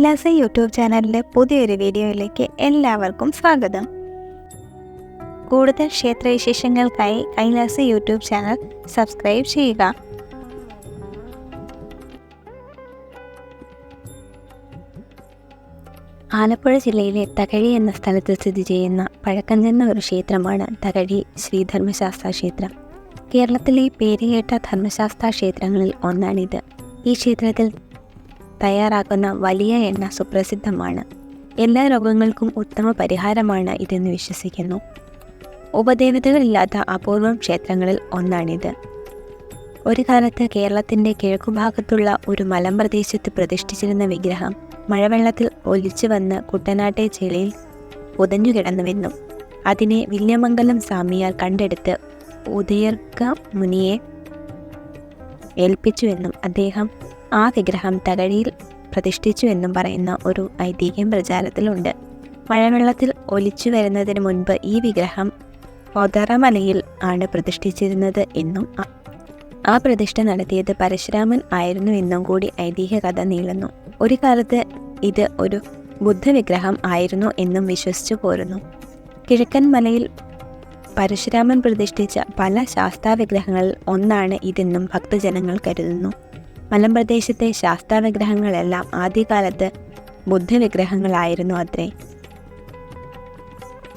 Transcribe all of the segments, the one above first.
Kailasa YouTube ചാനലിന്റെ പുതിയൊരു വീഡിയോയിലേക്ക് എല്ലാവർക്കും സ്വാഗതം. കൂടുതൽ ക്ഷേത്രവിശേഷങ്ങൾക്കായി കൈലാസ യൂട്യൂബ് ചാനൽ സബ്സ്ക്രൈബ് ചെയ്യുക. ആലപ്പുഴ ജില്ലയിലെ തകഴി എന്ന സ്ഥലത്ത് സ്ഥിതി ചെയ്യുന്ന പഴക്കം ചെന്ന ഒരു ക്ഷേത്രമാണ് തകഴി ശ്രീധർമ്മശാസ്ത്ര ക്ഷേത്രം. കേരളത്തിലെ പേരുകേട്ട ധർമ്മശാസ്ത്ര ക്ഷേത്രങ്ങളിൽ ഒന്നാണിത്. ഈ ക്ഷേത്രത്തിൽ തയ്യാറാക്കുന്ന വലിയ എണ്ണ സുപ്രസിദ്ധമാണ്. എല്ലാ രോഗങ്ങൾക്കും ഉത്തമ പരിഹാരമാണ് ഇതെന്ന് വിശ്വസിക്കുന്നു. ഉപദേവതകളില്ലാത്ത അപൂർവം ക്ഷേത്രങ്ങളിൽ ഒന്നാണിത്. ഒരു കാലത്ത് കേരളത്തിന്റെ കിഴക്കുഭാഗത്തുള്ള ഒരു മലമ്പ്രദേശത്ത് പ്രതിഷ്ഠിച്ചിരുന്ന വിഗ്രഹം മഴവെള്ളത്തിൽ ഒലിച്ചു വന്ന് കുട്ടനാട്ടെ ചെളിയിൽ പുതഞ്ഞു കിടന്നുവെന്നും അതിനെ വില്യമംഗലം സ്വാമിയാൽ കണ്ടെടുത്ത് ഉദയർക്ക മുനിയെ ഏൽപ്പിച്ചുവെന്നും അദ്ദേഹം ആ വിഗ്രഹം തകഴിയിൽ പ്രതിഷ്ഠിച്ചു എന്നും പറയുന്ന ഒരു ഐതിഹ്യം പ്രചാരത്തിലുണ്ട്. മഴവെള്ളത്തിൽ ഒലിച്ചു വരുന്നതിന് മുൻപ് ഈ വിഗ്രഹം പൊതറമലയിൽ ആണ് പ്രതിഷ്ഠിച്ചിരുന്നത് എന്നും ആ- പ്രതിഷ്ഠ നടത്തിയത് പരശുരാമൻ ആയിരുന്നു എന്നും കൂടി ഐതിഹ്യ കഥ നീളുന്നു. ഒരു കാലത്ത് ഇത് ഒരു ബുദ്ധവിഗ്രഹം ആയിരുന്നു എന്നും വിശ്വസിച്ചു പോരുന്നു. കിഴക്കൻ മലയിൽ പരശുരാമൻ പ്രതിഷ്ഠിച്ച പല ശാസ്താവിഗ്രഹങ്ങളിൽ ഒന്നാണ് ഇതെന്നും ഭക്തജനങ്ങൾ കരുതുന്നു. മലമ്പ്രദേശത്തെ ശാസ്താവിഗ്രഹങ്ങളെല്ലാം ആദ്യകാലത്ത് ബുദ്ധവിഗ്രഹങ്ങളായിരുന്നു അത്രേ.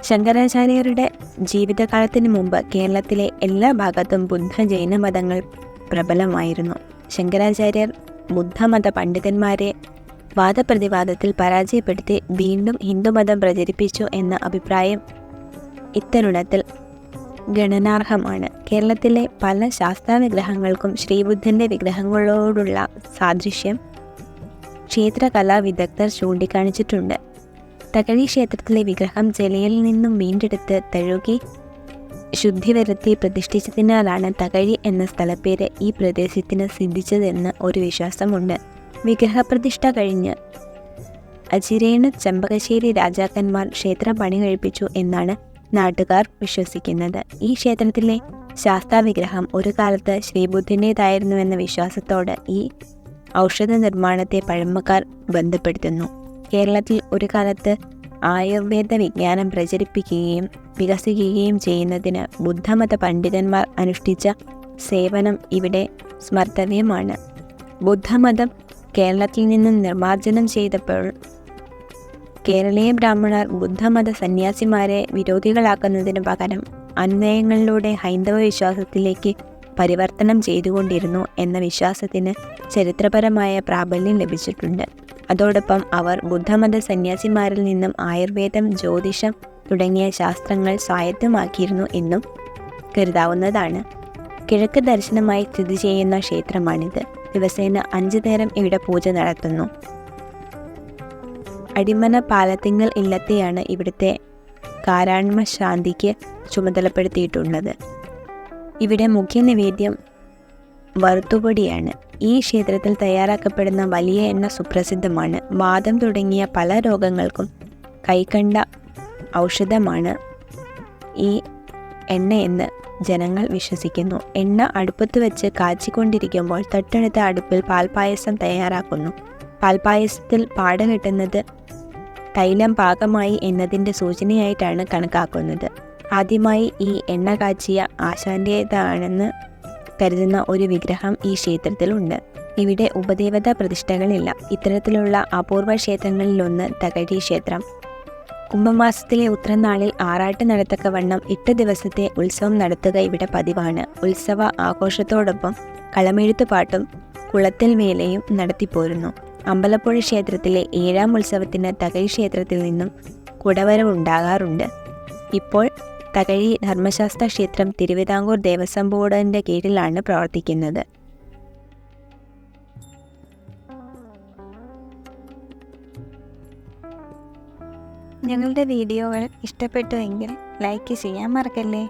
ശങ്കരാചാര്യരുടെ ജീവിതകാലത്തിന് മുമ്പ് കേരളത്തിലെ എല്ലാ ഭാഗത്തും ബുദ്ധ ജൈന മതങ്ങൾ പ്രബലമായിരുന്നു. ശങ്കരാചാര്യർ ബുദ്ധമത പണ്ഡിതന്മാരെ വാദപ്രതിവാദത്തിൽ പരാജയപ്പെടുത്തി വീണ്ടും ഹിന്ദുമതം പ്രചരിപ്പിച്ചു എന്ന അഭിപ്രായം ഇത്തരുണത്തിൽ ഗണനാർഹമാണ്. കേരളത്തിലെ പല ശാസ്ത്ര വിഗ്രഹങ്ങൾക്കും ശ്രീബുദ്ധന്റെ വിഗ്രഹങ്ങളോടുള്ള സാദൃശ്യം ക്ഷേത്ര കലാവിദഗ്ധർ ചൂണ്ടിക്കാണിച്ചിട്ടുണ്ട്. തകഴി ക്ഷേത്രത്തിലെ വിഗ്രഹം ജലയിൽ നിന്നും വീണ്ടെടുത്ത് തഴുകി ശുദ്ധി വരുത്തി പ്രതിഷ്ഠിച്ചതിനാലാണ് തകഴി എന്ന സ്ഥലപ്പേര് ഈ പ്രദേശത്തിന് സിദ്ധിച്ചതെന്ന് ഒരു വിശ്വാസമുണ്ട്. വിഗ്രഹപ്രതിഷ്ഠ കഴിഞ്ഞ് അജിരേണ ചെമ്പകശ്ശേരി രാജാക്കന്മാർ ക്ഷേത്രം പണി കഴിപ്പിച്ചു എന്നാണ് നാട്ടുകാർ വിശ്വസിക്കുന്നത്. ഈ ക്ഷേത്രത്തിലെ ശാസ്താവിഗ്രഹം ഒരു കാലത്ത് ശ്രീബുദ്ധന്റേതായിരുന്നുവെന്ന വിശ്വാസത്തോട് ഈ ഔഷധ നിർമ്മാണത്തെ പഴമക്കാർ ബന്ധപ്പെടുത്തുന്നു. കേരളത്തിൽ ഒരു കാലത്ത് ആയുർവേദ വിജ്ഞാനം പ്രചരിപ്പിക്കുകയും വികസിക്കുകയും ചെയ്യുന്നതിന് ബുദ്ധമത പണ്ഡിതന്മാർ അനുഷ്ഠിച്ച സേവനം ഇവിടെ സ്മർത്തവ്യമാണ്. ബുദ്ധമതം കേരളത്തിൽ നിന്നും നിർമ്മാർജനം ചെയ്തപ്പോൾ കേരളീയ ബ്രാഹ്മണർ ബുദ്ധമത സന്യാസിമാരെ വിരോധികളാക്കുന്നതിന് പകരം അന്വയങ്ങളിലൂടെ ഹൈന്ദവ വിശ്വാസത്തിലേക്ക് പരിവർത്തനം ചെയ്തുകൊണ്ടിരുന്നു എന്ന വിശ്വാസത്തിന് ചരിത്രപരമായ പ്രാബല്യം ലഭിച്ചിട്ടുണ്ട്. അതോടൊപ്പം അവർ ബുദ്ധമത സന്യാസിമാരിൽ നിന്നും ആയുർവേദം ജ്യോതിഷം തുടങ്ങിയ ശാസ്ത്രങ്ങൾ സ്വായത്തമാക്കിയിരുന്നു എന്നും കരുതാവുന്നതാണ്. കിഴക്ക് ദർശനമായി സ്ഥിതി ചെയ്യുന്ന ക്ഷേത്രമാണിത്. ദിവസേന അഞ്ചു നേരം ഇവിടെ പൂജ നടത്തുന്നു. അടിമന പാലത്തിങ്ങൽ ഇല്ലത്തെയാണ് ഇവിടുത്തെ കാരാൺമ ശാന്തിക്ക് ചുമതലപ്പെടുത്തിയിട്ടുള്ളത്. ഇവിടെ മുഖ്യ നിവേദ്യം വറുത്തുപൊടിയാണ്. ഈ ക്ഷേത്രത്തിൽ തയ്യാറാക്കപ്പെടുന്ന വലിയ എണ്ണ സുപ്രസിദ്ധമാണ്. വാദം തുടങ്ങിയ പല രോഗങ്ങൾക്കും കൈകണ്ട ഔഷധമാണ് ഈ എണ്ണയെന്ന് ജനങ്ങൾ വിശ്വസിക്കുന്നു. എണ്ണ അടുപ്പത്ത് വെച്ച് കാച്ചിക്കൊണ്ടിരിക്കുമ്പോൾ തൊട്ടടുത്ത അടുപ്പിൽ പാൽപ്പായസം തയ്യാറാക്കുന്നു. പാൽപ്പായസത്തിൽ പാട കിട്ടുന്നത് തൈലം പാകമായി എന്നതിന്റെ സൂചനയായിട്ടാണ് കണക്കാക്കുന്നത്. ആദ്യമായി ഈ എണ്ണ കാച്ചിയ ആശാന്റേതാണെന്ന് കരുതുന്ന ഒരു വിഗ്രഹം ഈ ക്ഷേത്രത്തിലുണ്ട് ഇവിടെ ഉപദേവതാ പ്രതിഷ്ഠകളില്ല. ഇത്തരത്തിലുള്ള അപൂർവ ക്ഷേത്രങ്ങളിലൊന്ന് തകഴി ക്ഷേത്രം. കുംഭമാസത്തിലെ ഉത്രനാളിൽ ആറാട്ട് നടത്തക്കവണ്ണം എട്ട് ദിവസത്തെ ഉത്സവം നടത്തുക ഇവിടെ പതിവാണ്. ഉത്സവ ആഘോഷത്തോടൊപ്പം കളമെഴുത്തുപാട്ടും കുളത്തിൽ വേലയും നടത്തിപ്പോരുന്നു. അമ്പലപ്പുഴ ക്ഷേത്രത്തിലെ ഏഴാം ഉത്സവത്തിന് തകഴി ക്ഷേത്രത്തിൽ നിന്നും കുടവരവുണ്ടാകാറുണ്ട് ഇപ്പോൾ തകഴി ധർമ്മശാസ്ത്ര ക്ഷേത്രം തിരുവിതാംകൂർ ദേവസ്വം ബോർഡിന്റെ കീഴിലാണ് പ്രവർത്തിക്കുന്നത്. ഞങ്ങളുടെ വീഡിയോകൾ ഇഷ്ടപ്പെട്ടുവെങ്കിൽ ലൈക്ക് ചെയ്യാൻ മറക്കല്ലേ?